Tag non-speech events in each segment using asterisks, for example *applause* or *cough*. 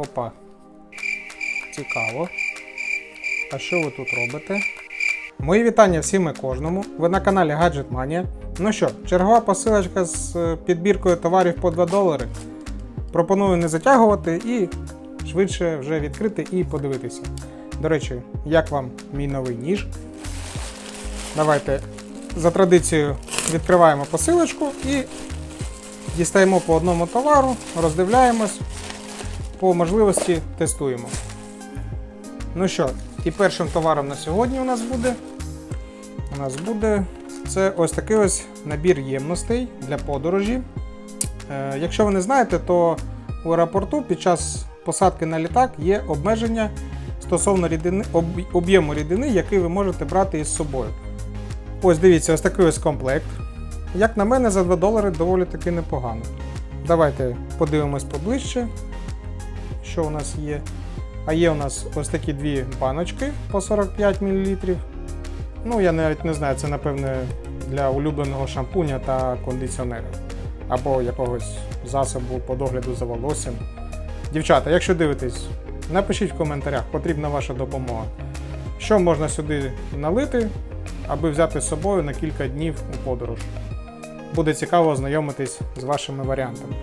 Опа. Цікаво. А що ви тут робите? Мої вітання всім і кожному. Ви на каналі Gadget Mania. Ну що, чергова посилочка з е, підбіркою товарів по 2 долари. Пропоную не затягувати і швидше вже відкрити і подивитися. До речі, як вам мій новий ніж? Давайте за традицією відкриваємо посилочку і дістаємо по одному товару, роздивляємось, по можливості тестуємо. Ну що, і першим товаром на сьогодні у нас буде. У нас буде це ось такий ось набір ємностей для подорожі. Е, якщо ви не знаєте, то у аеропорту під час посадки на літак є обмеження стосовно рідини, об- об'єму рідини, який ви можете брати із собою. Ось дивіться, ось такий ось комплект. Як на мене, за 2 долари доволі таки непогано. Давайте подивимось поближче, що у нас є. А є у нас ось такі дві баночки по 45 мл. Ну, я навіть не знаю, це напевне для улюбленого шампуня та кондиціонера. Або якогось засобу по догляду за волоссям. Дівчата, якщо дивитесь, напишіть в коментарях, потрібна ваша допомога. Що можна сюди налити, аби взяти з собою на кілька днів у подорож. Буде цікаво ознайомитись з вашими варіантами.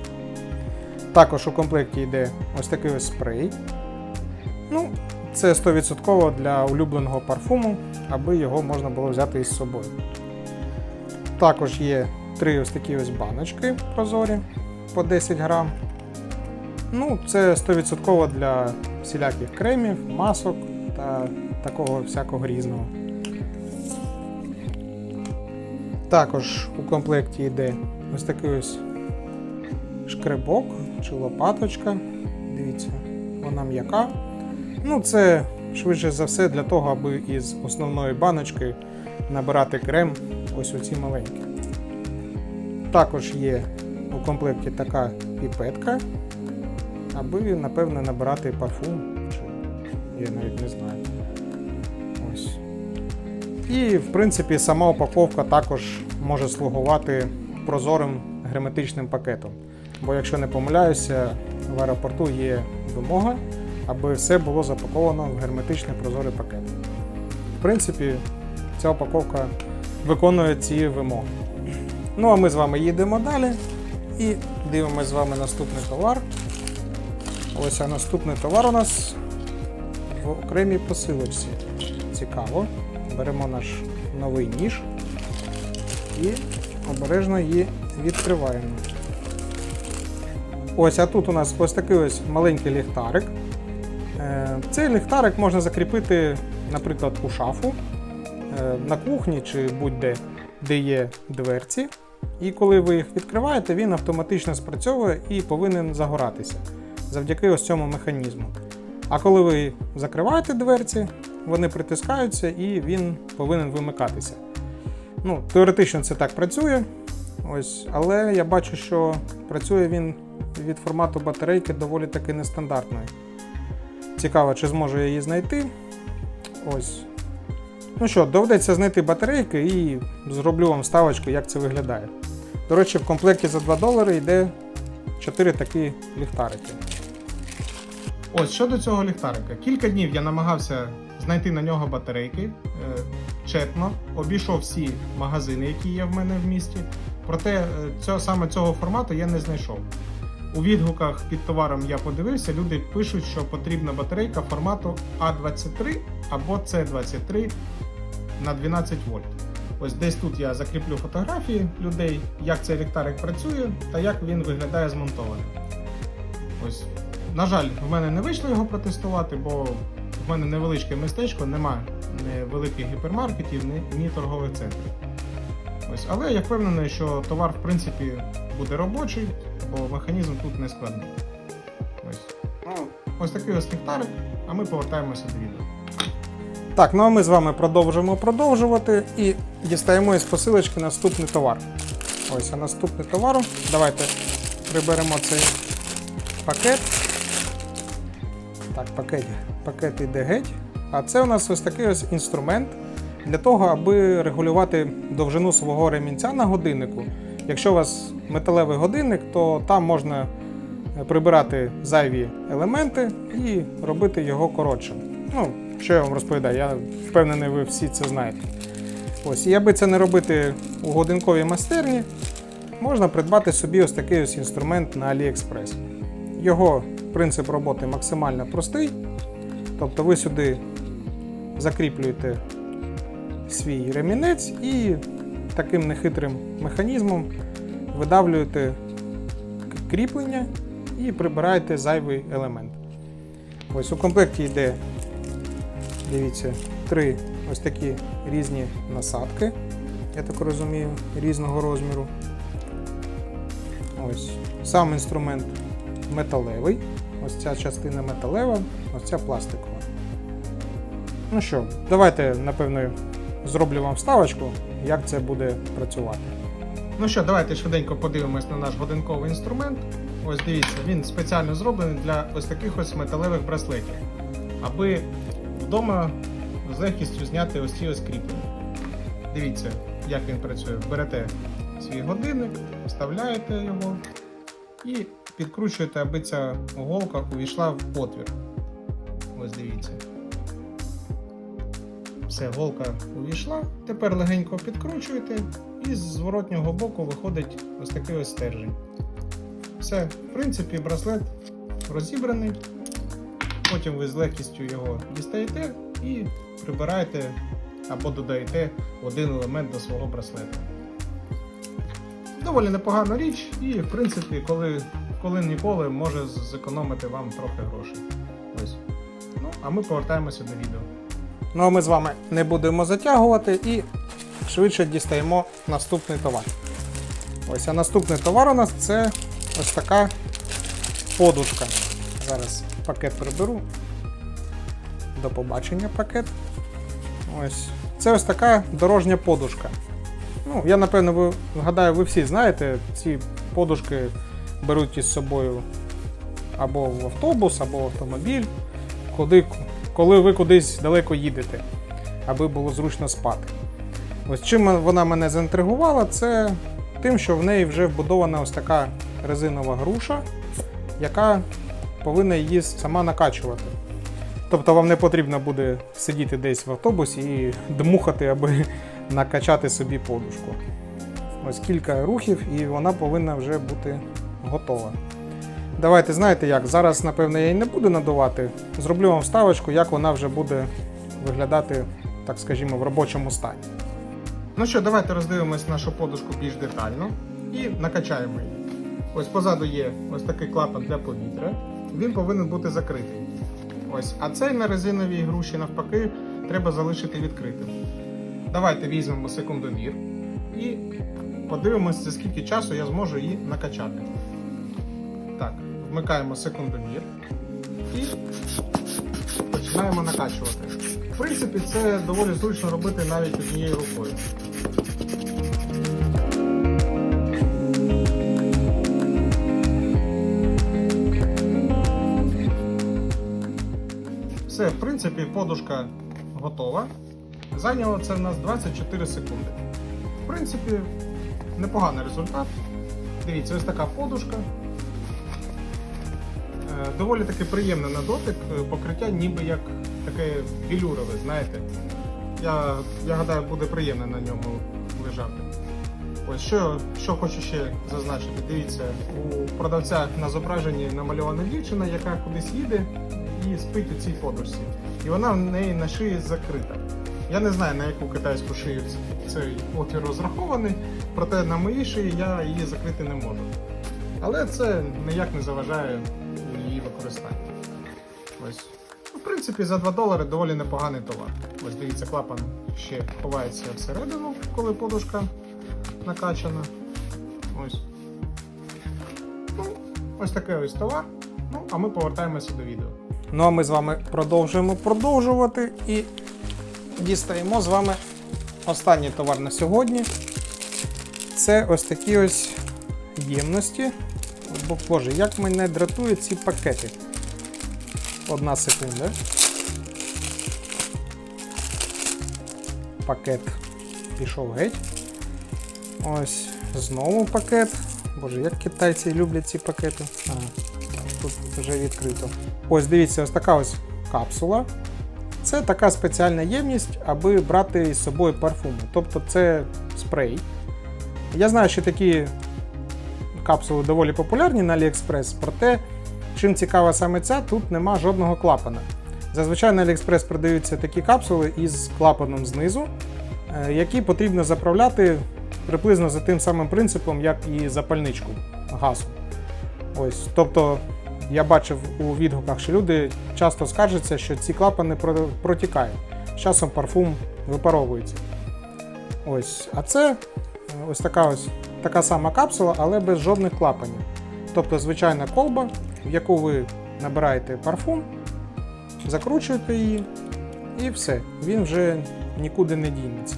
Також у комплекті йде ось такий ось спрей. Ну, це 100% для улюбленого парфуму, аби його можна було взяти із собою. Також є три ось такі ось баночки прозорі по 10 грам. Ну, це 100% для всіляких кремів, масок та такого всякого різного. Також у комплекті йде ось такий ось шкребок чи лопаточка. Дивіться, вона м'яка. Ну, це швидше за все для того, аби із основної баночки набирати крем ось оці маленькі. Також є у комплекті така піпетка, аби, напевне, набирати парфум, я навіть не знаю. Ось. І, в принципі, сама упаковка також може слугувати прозорим герметичним пакетом. Бо, якщо не помиляюся, в аеропорту є вимога, аби все було запаковано в герметичний прозорий пакет. В принципі, ця упаковка виконує ці вимоги. Ну а ми з вами їдемо далі і дивимося з вами наступний товар. Ось наступний товар у нас в окремій посилочці. Цікаво. Беремо наш новий ніж і обережно її відкриваємо. Ось, а тут у нас ось такий ось маленький ліхтарик. Е, Цей ліхтарик можна закріпити, наприклад, у шафу е, на кухні чи будь-де, де є дверці. І коли ви їх відкриваєте, він автоматично спрацьовує і повинен загоратися завдяки ось цьому механізму. А коли ви закриваєте дверці, вони притискаються і він повинен вимикатися. Ну, теоретично це так працює, ось, але я бачу, що працює він від формату батарейки доволі таки нестандартної. Цікаво, чи зможу я її знайти. Ось. Ну що, доведеться знайти батарейки і зроблю вам ставочку, як це виглядає. До речі, в комплекті за 2 долари йде 4 такі ліхтарики. Ось щодо цього ліхтарика. Кілька днів я намагався знайти на нього батарейки. е, Четно, обійшов всі магазини, які є в мене в місті. Проте е, цього, саме цього формату я не знайшов. У відгуках під товаром я подивився, люди пишуть, що потрібна батарейка формату А23 або С23 на 12 вольт. Ось десь тут я закріплю фотографії людей, як цей ліхтарик працює та як він виглядає змонтованим. Ось, на жаль, в мене не вийшло його протестувати, бо в мене невеличке містечко, немає великих гіпермаркетів, ні торгових центрів. Ось, але я впевнений, що товар в принципі буде робочий, бо механізм тут не складний. Ось. Ну, ось такий ось ліхтарик, а ми повертаємося до відео. Так, ну а ми з вами продовжимо продовжувати і дістаємо із посилочки наступний товар. Ось, а наступний товар. Давайте приберемо цей пакет. Так, пакет, пакет іде геть. А це у нас ось такий ось інструмент для того, аби регулювати довжину свого ремінця на годиннику. Якщо у вас металевий годинник, то там можна прибирати зайві елементи і робити його коротшим. Ну, що я вам розповідаю, я впевнений, ви всі це знаєте. Ось, і аби це не робити у годинковій майстерні, можна придбати собі ось такий ось інструмент на AliExpress. Його принцип роботи максимально простий. Тобто ви сюди закріплюєте свій ремінець і таким нехитрим механізмом видавлюєте кріплення і прибираєте зайвий елемент. Ось у комплекті йде, дивіться, три ось такі різні насадки, я так розумію, різного розміру. Ось сам інструмент металевий. Ось ця частина металева, ось ця пластикова. Ну що, давайте, напевно, зроблю вам вставочку, як це буде працювати. Ну що, давайте швиденько подивимось на наш годинковий інструмент. Ось дивіться, він спеціально зроблений для ось таких ось металевих браслетів, аби вдома з легкістю зняти ось ці ось кріплення. Дивіться, як він працює. Берете свій годинник, вставляєте його і підкручуєте, аби ця голка увійшла в отвір. Ось дивіться. Все, голка увійшла. Тепер легенько підкручуєте, і з зворотнього боку виходить ось такий ось стержень. Все, в принципі, браслет розібраний. Потім ви з легкістю його дістаєте і прибираєте або додаєте один елемент до свого браслету. Доволі непогана річ, і в принципі, коли, коли ніколи може зекономити вам трохи грошей. Ось. Ну, а ми повертаємося до відео. Ну а ми з вами не будемо затягувати і швидше дістаємо наступний товар. Ось, а наступний товар у нас це ось така подушка. Зараз пакет приберу. До побачення пакет. Ось. Це ось така дорожня подушка. Ну, я напевно, ви гадаю, ви всі знаєте, ці подушки беруть із собою або в автобус, або в автомобіль, куди, коли ви кудись далеко їдете, аби було зручно спати. Ось чим вона мене заінтригувала, це тим, що в неї вже вбудована ось така резинова груша, яка повинна її сама накачувати. Тобто вам не потрібно буде сидіти десь в автобусі і дмухати, аби *laughs* накачати собі подушку. Ось кілька рухів, і вона повинна вже бути готова. Давайте знаєте як, зараз, напевно, я її не буду надувати. Зроблю вам вставочку, як вона вже буде виглядати, так скажімо, в робочому стані. Ну що, давайте роздивимось нашу подушку більш детально і накачаємо її. Ось позаду є ось такий клапан для повітря. Він повинен бути закритий. Ось, а цей на резиновій груші навпаки треба залишити відкритим. Давайте візьмемо секундомір і подивимося, за скільки часу я зможу її накачати. Вмикаємо секундомір і починаємо накачувати. В принципі, це доволі зручно робити навіть однією рукою. Все, в принципі, подушка готова. Зайняло це в нас 24 секунди. В принципі, непоганий результат. Дивіться, ось така подушка. Е, Доволі таки приємне на дотик, е, покриття ніби як таке білюрове, знаєте. Я, я гадаю, буде приємно на ньому лежати. Ось що, що хочу ще зазначити. Дивіться, у продавця на зображенні намальована дівчина, яка кудись їде і спить у цій подушці. І вона в неї на шиї закрита. Я не знаю, на яку китайську шию цей отвір розрахований, проте на моїй шиї я її закрити не можу. Але це ніяк не заважає її використанню. Ось. Ну, В принципі, за 2 долари доволі непоганий товар. Ось дивіться, клапан ще ховається всередину, коли подушка накачана. Ось. Ну, ось такий ось товар. Ну, а ми повертаємося до відео. Ну а ми з вами продовжуємо продовжувати і дістаємо з вами останній товар на сьогодні. Це ось такі ось ємності. Бо, Боже, як мене дратують ці пакети. Одна секунда. Пакет пішов геть. Ось знову пакет. Боже, як китайці люблять ці пакети. Ага. тут вже відкрито. Ось дивіться, ось така ось капсула. Це така спеціальна ємність, аби брати з собою парфуми. Тобто це спрей. Я знаю, що такі капсули доволі популярні на AliExpress, проте, чим цікава саме ця, тут нема жодного клапана. Зазвичай на AliExpress продаються такі капсули із клапаном знизу, е, які потрібно заправляти приблизно за тим самим принципом, як і запальничку газу. Ось, тобто я бачив у відгуках, що люди часто скаржаться, що ці клапани протікають. З часом парфум випаровується. Ось, а це е, ось така ось така сама капсула, але без жодних клапанів. Тобто звичайна колба, в яку ви набираєте парфум, закручуєте її, і все. Він вже нікуди не дінеться.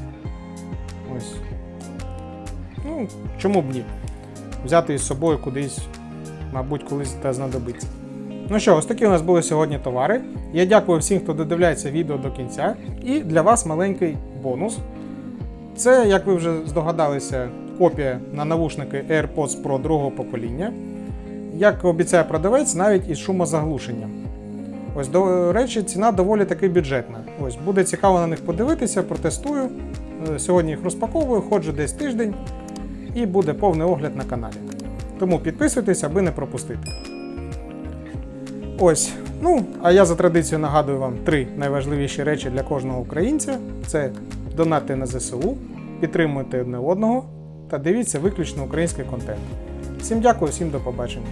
Ось. Ну, чому б ні? Взяти із собою кудись, мабуть, колись та знадобиться. Ну що, ось такі у нас були сьогодні товари. Я дякую всім, хто додивляється відео до кінця. І для вас маленький бонус. Це, як ви вже здогадалися, копія на навушники AirPods Pro другого покоління. Як обіцяє продавець, навіть із шумозаглушенням. Ось, до речі, ціна доволі таки бюджетна. Ось, буде цікаво на них подивитися, протестую. Е, Сьогодні їх розпаковую, ходжу десь тиждень, і буде повний огляд на каналі. Тому підписуйтесь, аби не пропустити. Ось. Ну, а я за традицією нагадую вам три найважливіші речі для кожного українця: це донати на ЗСУ, підтримуйте одне одного та дивіться виключно український контент. Всім дякую, всім до побачення.